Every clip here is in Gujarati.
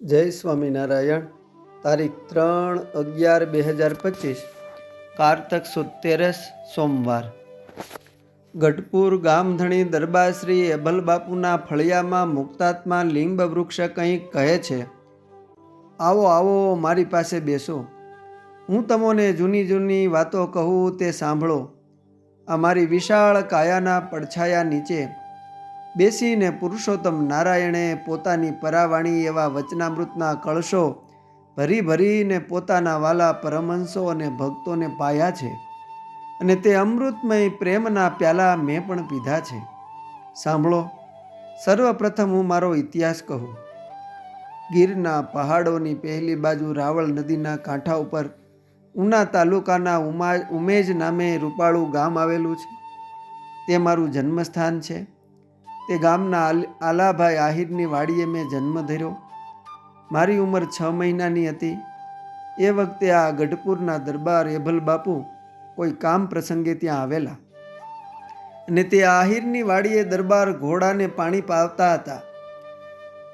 જય સ્વામિનારાયણ. તારીખ ત્રણ અગિયાર બે હજાર પચીસ, કારતક સુત્તેરસ સોમવાર. ગઢપુર ગામધણી દરબાર શ્રી એભલ બાપુના ફળિયામાં મુક્તાત્મા લિંબ વૃક્ષ કંઈક કહે છે. આવો આવો, મારી પાસે બેસો. હું તમને જૂની જૂની વાતો કહું, તે સાંભળો. આ મારી વિશાળ કાયાના પડછાયા નીચે બેસીને પુરુષોત્તમ નારાયણે પોતાની પરાવાણી એવા વચનામૃતના કળશો ભરી ભરીને પોતાના વાલા પરમહંસો અને ભક્તોને પાયા છે અને તે અમૃતમય પ્રેમના પ્યાલા મેં પણ પીધા છે. સાંભળો, સર્વપ્રથમ હું મારો ઇતિહાસ કહું. ગીરના પહાડોની પહેલી બાજુ રાવળ નદીના કાંઠા ઉપર ઉના તાલુકાના ઉમા, ઉમેજ નામે રૂપાળું ગામ આવેલું છે. તે મારું જન્મસ્થાન છે. તે ગામના આલ- આલાભાઈ આહિરની વાડીએ મેં જન્મ ધર્યો. મારી ઉંમર છ મહિનાની હતી. એ વખતે આ ગઢપુરના દરબાર એભલ બાપુ કોઈ કામ પ્રસંગે ત્યાં આવેલા અને તે આહિરની વાડીએ દરબાર ઘોડાને પાણી પાવતા હતા.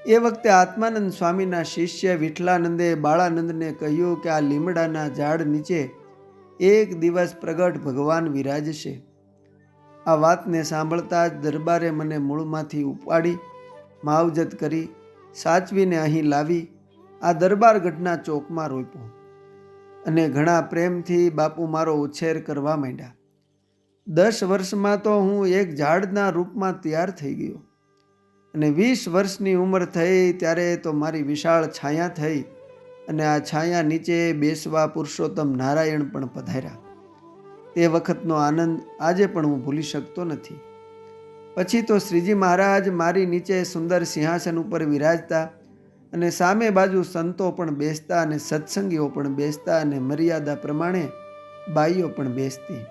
એ વખતે આત્માનંદ સ્વામીના શિષ્ય વિઠલાનંદે બાળાનંદને કહ્યું કે આ લીમડાના ઝાડ નીચે એક દિવસ પ્રગટ ભગવાન વિરાજશે. આ વાતને સાંભળતા જ દરબારે મને મૂળમાંથી ઉપાડી, માવજત કરી, સાચવીને અહીં લાવી, આ દરબાર ઘટના ચોકમાં રોપ્યો અને ઘણા પ્રેમથી બાપુ મારો ઉછેર કરવા માંડ્યા. દસ વર્ષમાં તો હું એક ઝાડના રૂપમાં તૈયાર થઈ ગયો અને વીસ વર્ષની ઉંમર થઈ ત્યારે તો મારી વિશાળ છાયા થઈ અને આ છાયા નીચે બેસવા પુરુષોત્તમ નારાયણ પણ પધાર્યા. તે વખતનો આનંદ આજે પણ હું ભૂલી શકતો નથી. પછી તો શ્રીજી મહારાજ મારી નીચે સુંદર સિંહાસન ઉપર વિરાજતા અને સામે બાજુ સંતો પણ બેસતા અને સત્સંગીઓ પણ બેસતા અને મર્યાદા પ્રમાણે બાઈઓ પણ બેસતી.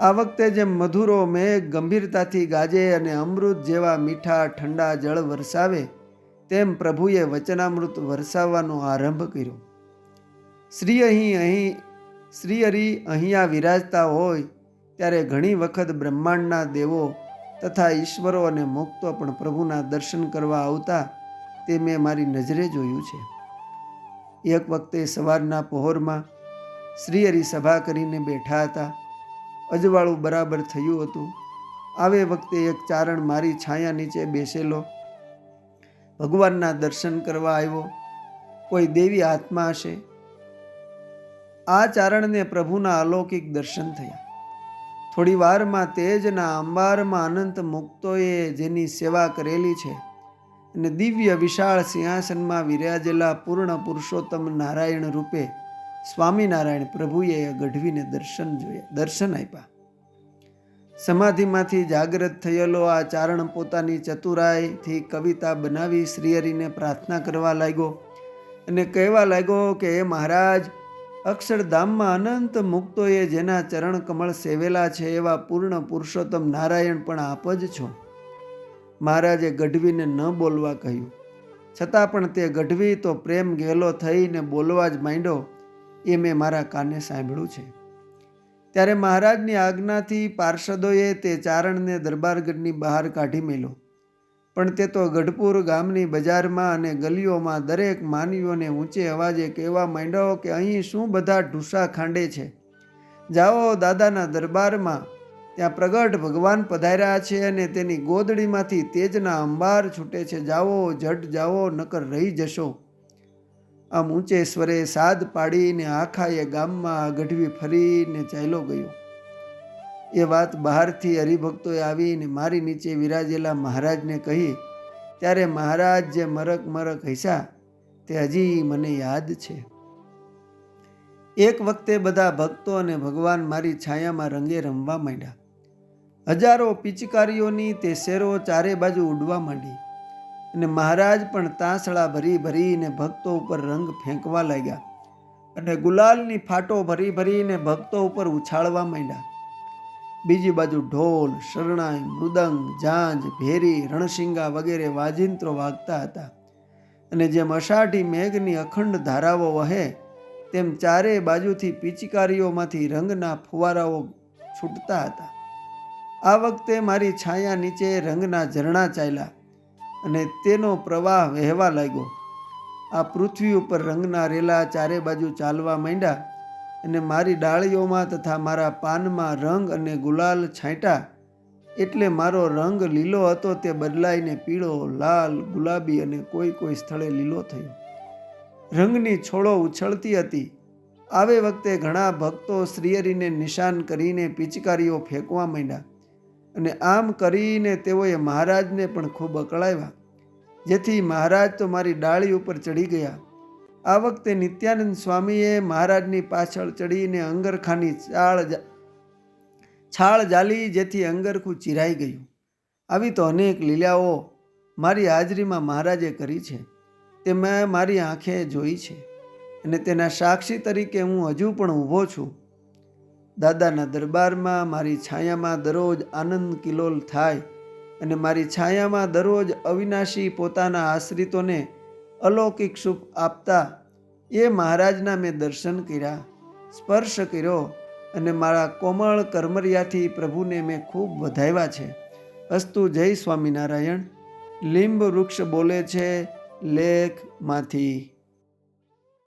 આ વખતે જેમ મધુરો મેઘ ગંભીરતાથી ગાજે અને અમૃત જેવા મીઠા ઠંડા જળ વરસાવે, તેમ પ્રભુએ વચનામૃત વરસાવવાનો આરંભ કર્યો. શ્રી અહીં અહીં શ્રી હરિ અહીંયા વિરાજતા હોય ત્યારે ઘણી વખત બ્રહ્માંડના દેવો તથા ઈશ્વરો અને મુક્તો પણ પ્રભુના દર્શન કરવા આવતા તે મેં મારી નજરે જોયું છે. એક વખતે સવારના પહોરમાં શ્રી હરિ સભા કરીને બેઠા હતા. અજવાળું બરાબર થયું હતું. આવે વખતે એક ચારણ મારી છાયા નીચે બેસેલો. ભગવાનના દર્શન કરવા આવ્યો. કોઈ દેવી આત્મા હશે? આ ચારણને પ્રભુના અલૌકિક દર્શન થયા. થોડી વારમાં તેજના અંબારમાં અનંત મુક્તોએ જેની સેવા કરેલી છે અને દિવ્ય વિશાળ સિંહાસનમાં વિરાજેલા પૂર્ણ પુરુષોત્તમ નારાયણ રૂપે સ્વામિનારાયણ પ્રભુએ ગઢવીને દર્શન જોયા, દર્શન આપ્યા. સમાધિમાંથી જાગ્રત થયેલો આ ચારણ પોતાની ચતુરાઈથી કવિતા બનાવી શ્રીહરિને પ્રાર્થના કરવા લાગ્યો અને કહેવા લાગ્યો કે એ મહારાજ અક્ષરધામમાં અનંત મુક્તોએ જેના ચરણ કમળ સેવેલા છે એવા પૂર્ણ પુરુષોત્તમ નારાયણ પણ આપ જ છો. મહારાજે ગઢવીને ન બોલવા કહ્યું. છતાં પણ તે ગઢવી તો પ્રેમ ગેલો થઈને બોલવા જ માંડ્યો એ મેં મારા કાને સાંભળ્યું છે. ત્યારે મહારાજની આજ્ઞાથી પાર્ષદોએ તે ચારણને દરબારગઢની બહાર કાઢી મેલો. પણ તે તો ગઢપુર ગામની બજારમાં અને ગલીઓમાં દરેક માનવીઓને ઊંચે અવાજે કહેવા માંડ્યો કે અહીં શું બધા ઢૂસા ખાંડે છે? જાઓ દાદાના દરબારમાં. ત્યાં પ્રગટ ભગવાન પધાર્યા છે અને તેની ગોદડીમાંથી તેજના અંબાર છૂટે છે. જાઓ, જટ જાઓ, નકર રહી જશો. આમ ઊંચે સ્વરે સાદ પાડીને આખા એ ગામમાં ગઢવી ફરીને ચાલ્યો ગયો. એ વાત બહારથી હરિભક્તોએ આવીને મારી નીચે વિરાજેલા મહારાજને કહી, ત્યારે મહારાજ જે મરક મરક હસ્યા, તે હજી મને યાદ છે. એક વખતે બધા ભક્તો અને ભગવાન મારી છાયામાં રંગે રમવા માંડ્યા. હજારો પિચકારીઓની તે શેરો ચારે બાજુ ઉડવા માંડી અને મહારાજ પણ તાંસળા ભરી ભરીને ભક્તો ઉપર રંગ ફેંકવા લાગ્યા અને ગુલાલની ફાટો ભરી ભરીને ભક્તો ઉપર ઉછાળવા માંડ્યા. બીજી બાજુ ઢોલ, શરણાઈ, મૃદંગ, ઝાંઝ, ભેરી, રણશિંગા વગેરે વાજિંત્રો વાગતા હતા. અને જેમ અષાઢી મેઘની અખંડ ધારાઓ વહે, તેમ ચારે બાજુથી પિચકારીઓમાંથી રંગના ફુવારાઓ છૂટતા હતા. આ વખતે મારી છાયા નીચે રંગના ઝરણા ચાલ્યા અને તેનો પ્રવાહ વહેવા લાગ્યો. આ પૃથ્વી ઉપર રંગના રેલા ચારે બાજુ ચાલવા માંડ્યા અને મારી ડાળીઓમાં તથા મારા પાનમાં રંગ અને ગુલાલ છાંટા એટલે મારો રંગ લીલો હતો, તે બદલાઈને પીળો, લાલ, ગુલાબી અને કોઈ કોઈ સ્થળે લીલો થયો. રંગની છોડો ઉછળતી હતી. આવે વખતે ઘણા ભક્તો શ્રીયરીને નિશાન કરીને પિચકારીઓ ફેંકવા માંડ્યા અને આમ કરીને તેઓએ મહારાજને પણ ખૂબ અકળાવ્યા. જેથી મહારાજ તો મારી ડાળી ઉપર ચડી ગયા. આ વખતે નિત્યાનંદ સ્વામીએ મહારાજની પાછળ ચડીને અંગરખાની ચાળ છાળ જાલી જેથી અંગરખું ચિરાઈ ગયું. આવી તો અનેક લીલાઓ મારી હાજરીમાં મહારાજે કરી છે. તે મેં મારી આંખે જોઈ છે અને તેના સાક્ષી તરીકે હું હજુ પણ ઊભો છું. દાદાના દરબારમાં મારી છાયામાં દરરોજ આનંદ કિલોલ થાય અને મારી છાયામાં દરરોજ અવિનાશી પોતાના આશ્રિતોને અલૌકિક સુખ આપતા એ મહારાજના મેં દર્શન કર્યા, સ્પર્શ કર્યો અને મારા કોમળ કર્મરિયાથી પ્રભુને મેં ખૂબ વધાવ્યા છે. અસ્તુ જય સ્વામિનારાયણ. લીંબ વૃક્ષ બોલે છે લેખમાંથી